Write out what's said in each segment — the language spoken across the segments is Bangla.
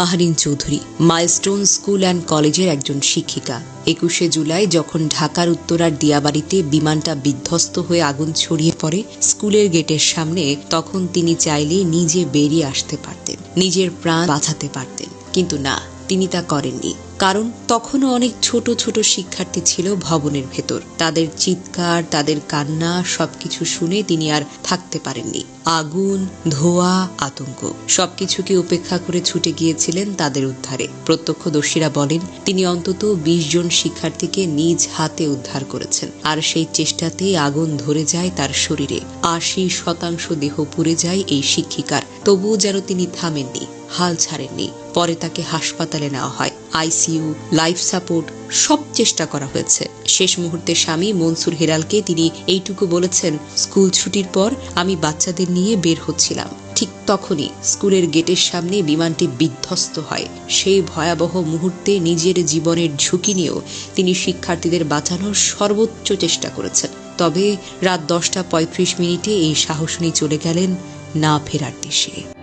Maharin Chowdhury, Milestone school and কলেজের একজন শিক্ষিকা। একুশে জুলাই যখন ঢাকার উত্তরার দিয়াবাড়িতে বিমানটা বিধ্বস্ত হয়ে আগুন ছড়িয়ে পড়ে স্কুলের গেটের সামনে, তখন তিনি চাইলে নিজে বেরিয়ে আসতে পারতেন, নিজের প্রাণ বাঁচাতে পারতেন। কিন্তু না তিনি তা করেননি, কারণ তখনও অনেক ছোট ছোট শিক্ষার্থী ছিল ভবনের ভেতর। তাদের চিৎকার, তাদের কান্না সবকিছু শুনে তিনি আর থাকতে পারেননি। আগুন, ধোয়া, আতঙ্ক সবকিছুকে উপেক্ষা করে ছুটে গিয়েছিলেন তাদের উদ্ধারে। প্রত্যক্ষদর্শীরা বলেন, তিনি অন্তত বিশ জন শিক্ষার্থীকে নিজ হাতে উদ্ধার করেছেন, আর সেই চেষ্টাতেই আগুন ধরে যায় তার শরীরে। আশি শতাংশ দেহ পুড়ে যায় এই শিক্ষিকার, তবুও যেন তিনি থামেননি। হাল ছাড়েননি। পরে তাকে হাসপাতালে নেওয়া হয়। আইসিইউ, লাইফ সাপোর্ট, সব চেষ্টা করা হয়েছে। শেষ মুহূর্তে স্বামী মনসুর হেরালকে তিনি এইটুকু বলেছেন, স্কুল ছুটির পর আমি বাচ্চাদের নিয়ে বের হচ্ছিলাম। ঠিক তখনই স্কুলের গেটের সামনে বিমানটি বিধ্বস্ত হয়। সেই ভয়াবহ মুহূর্তে নিজের জীবনের ঝুঁকি নিয়েও তিনি শিক্ষার্থীদের বাঁচানোর সর্বোচ্চ চেষ্টা করেছেন। তবে রাত দশটা পঁয়ত্রিশ মিনিটে এই সাহস নিয়ে চলে গেলেন না ফেরার দেশে।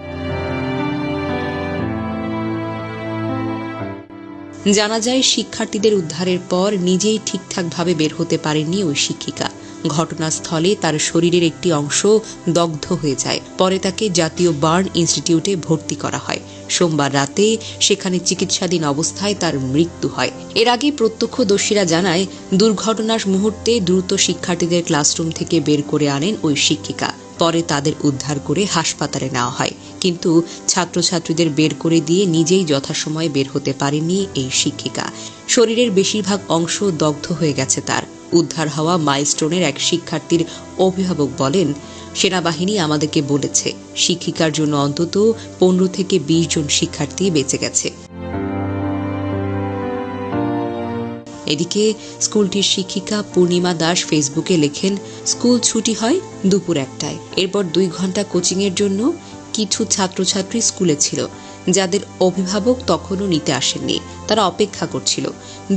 জানা যায় শিক্ষার্থীদের উদ্ধারের পর নিজেই ঠিকঠাকভাবে বের হতে পারেননি ওই শিক্ষিকা। ঘটনাস্থলে তার শরীরের একটি অংশ দগ্ধ হয়ে যায়। পরে তাকে জাতীয় বার্ন ইনস্টিটিউটে ভর্তি করা হয়। সোমবার রাতে সেখানে চিকিৎসাধীন অবস্থায় তার মৃত্যু হয়। এর আগে প্রত্যক্ষদর্শীরা জানায়, দুর্ঘটনার মুহূর্তে দ্রুত শিক্ষার্থীদের ক্লাসরুম থেকে বের করে আনেন ওই শিক্ষিকা। পরে তাদের উদ্ধার করে হাসপাতালে নেওয়া হয়। কিন্তু ছাত্রছাত্রীদের বের করে দিয়ে নিজেই যথাসময়ে বের হতে পারেননি এই শিক্ষিকা। শরীরের বেশিরভাগ অংশ দগ্ধ হয়ে গেছে তার। উদ্ধার হওয়া মাইলস্টোনের এক শিক্ষার্থীর অভিভাবক বলেন, সেনাবাহিনী আমাদেরকে বলেছে, শিক্ষিকার জন্য অন্তত পনেরো থেকে বিশ জন শিক্ষার্থী বেঁচে গেছে। এদিকে স্কুলটির শিক্ষিকা পূর্ণিমা দাস ফেসবুকে লেখেন, স্কুল ছুটি হয় দুপুর একটায়। এরপর দুই ঘণ্টা কোচিংয়ের জন্য কিছু ছাত্রছাত্রী স্কুলে ছিল, যাদের অভিভাবক তখনও নিতে আসেননি। তারা অপেক্ষা করছিল।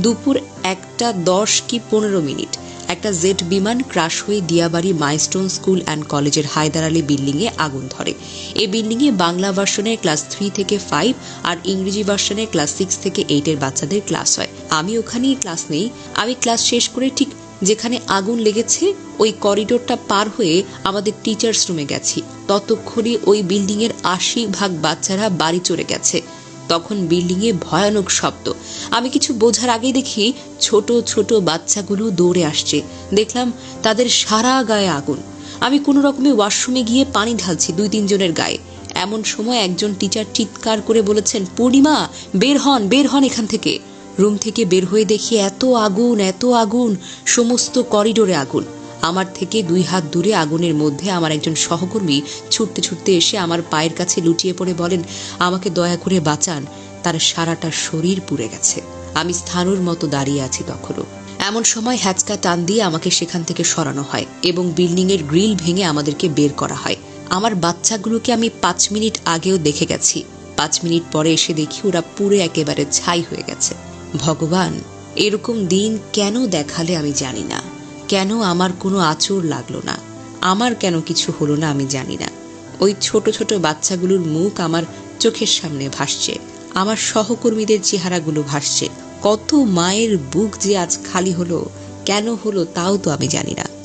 দুপুর একটা দশ কি পনেরো মিনিট, একটা জেট বিমান ক্রাশ হয়ে দিয়াবাড়ি মাইস্টোন স্কুল অ্যান্ড কলেজের হায়দার আলী বিল্ডিংয়ে আগুন ধরে। এই বিল্ডিংয়ে বাংলা ভার্সনের ক্লাস থ্রি থেকে ফাইভ আর ইংরেজি ভার্সনের ক্লাস সিক্স থেকে এইটের বাচ্চাদের ক্লাস হয়। আমি ওখানেই ক্লাস নেই। আমি ক্লাস শেষ করে ঠিক যেখানে আগুন লেগেছে, ওই করিডোরটা পার হয়ে আমাদের টিচার্স রুমে গেছি। ততক্ষণে ওই বিল্ডিংয়ের আশি ভাগ বাচ্চারা বাড়ি চলে গেছে। তখন বিল্ডিংয়ে ভয়ানক শব্দ। আমি কিছু বোঝার আগেই দেখি ছোট ছোট বাচ্চাগুলো দৌড়ে আসছে। দেখলাম তাদের সারা গায়ে আগুন। আমি কোনো রকমে ওয়াশরুমে গিয়ে পানি ঢালছি দুই তিনজনের গায়ে। এমন সময় একজন টিচার চিৎকার করে বলেছেন, পূর্ণিমা, বের হন বের হন এখান থেকে। রুম থেকে বের হয়ে দেখি এত আগুন এত আগুন, সমস্ত করিডোরে আগুন। আমার থেকে দুই হাত দূরে আগুনের মধ্যে আমার একজন সহকর্মী ছুটতে ছুটতে এসে আমার পায়ের কাছে লুটিয়ে পড়ে বলেন, আমাকে দয়া করে বাঁচান, তার সারাটা শরীর পুড়ে গেছে। আমি স্থানুর মতো দাঁড়িয়ে আছি তখনও। এমন সময় হ্যাচকা টান দিয়ে আমাকে সেখান থেকে সরানো হয় এবং বিল্ডিংয়ের গ্রিল ভেঙে আমাদেরকে বের করা হয়। আমার বাচ্চাগুলোকে আমি পাঁচ মিনিট আগেও দেখে গেছি। পাঁচ মিনিট পরে এসে দেখি ওরা পুরো একেবারে ছাই হয়ে গেছে। ভগবান, এরকম দিন কেন দেখালে আমি জানি না। কেন আমার কোনো আচর লাগল না? আমার কেন কিছু হলো না আমি জানি না। ওই ছোট ছোট বাচ্চাগুলোর মুখ আমার চোখের সামনে ভাসছে। আমার সহকর্মীদের চেহারাগুলো ভাসছে। কত মায়ের বুক যে আজ খালি হলো, কেন হলো তাও তো আমি জানি না।